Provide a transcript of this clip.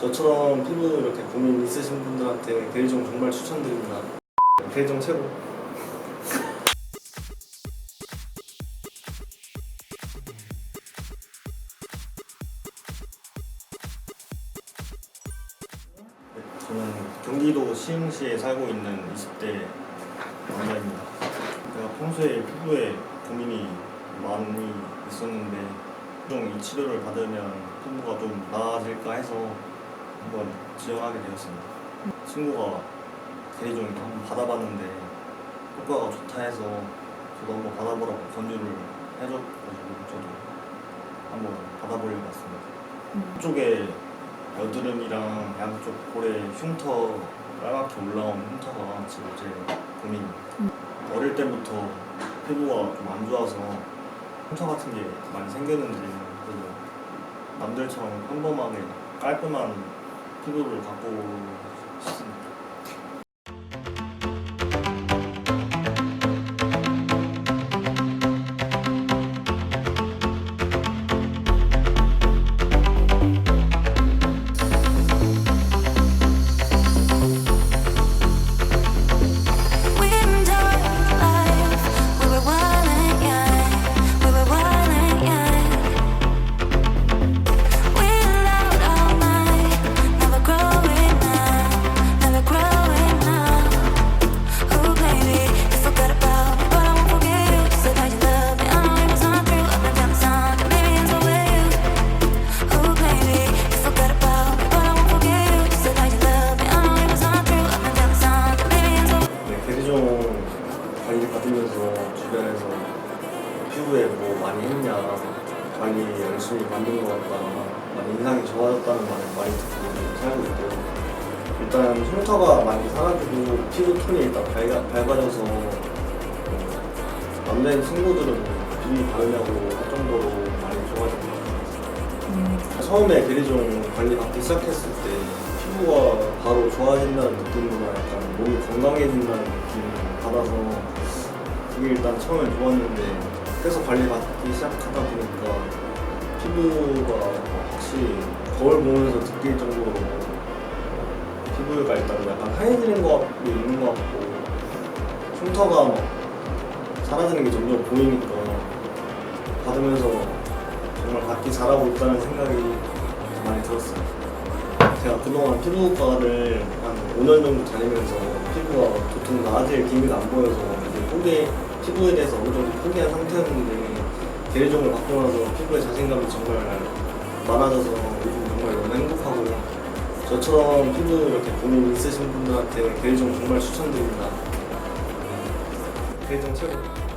저처럼 피부 이렇게 고민 있으신 분들한테 게리종 정말 추천드립니다. 게리종 최고. 네, 저는 경기도 시흥시에 살고 있는 20대 남자입니다. 제가 평소에 피부에 고민이 많이 있었는데 좀 이 치료를 받으면 피부가 좀 나아질까 해서 한번 지원하게 되었습니다. 친구가 대리종을 한번 받아봤는데 효과가 좋다 해서 저도 한번 받아보라고 권유를 해줘가지고 저도 한번 받아보려고 왔습니다. 이쪽에 여드름이랑 양쪽 볼에 흉터 빨갛게 올라온 흉터가 지금 제 고민입니다. 어릴 때부터 피부가 좀 안 좋아서 흉터 같은 게 많이 생겼는데 그래도 남들처럼 평범하게 깔끔한 피부를 갖고 싶습니다. 주변에서 피부에 뭐 많이 했냐 많이 열심히 만든 것 같다 많이 인상이 좋아졌다는 말을 많이 듣고 살고 있고요. 일단 흉터가 많이 사라지고 피부 톤이 일단 밝아, 밝아져서 어, 남자인 친구들은 비비 바르냐고 할 정도로 많이 좋아진 것 같아요 처음에 게리종 관리 받기 시작했을 때 피부가 바로 좋아진다는 느낌보다 약간 몸이 건강해진다는 느낌을 받아서 그게 일단 처음에 좋았는데 계속 관리 받기 시작하다 보니까 피부가 확실히 거울 보면서 느낄 정도로 피부가 일단 약간 하얘지는 것 같고 있는 것 같고 흉터가 막 사라지는 게 점점 보이니까 받으면서 정말 받기 잘하고 있다는 생각이 많이 들었어요. 제가 그동안 피부과를 한 5년 정도 다니면서 피부가 보통 나아질 기미가 안 보여서 이제 포기, 피부에 대해서 어느 정도 포기한 상태였는데 대리종을 받고 나서 피부에 자신감이 정말 많아져서 요즘 정말 너무 행복하고 저처럼 피부 이렇게 고민 있으신 분들한테 대리종 정말 추천드립니다. 대리종 최고.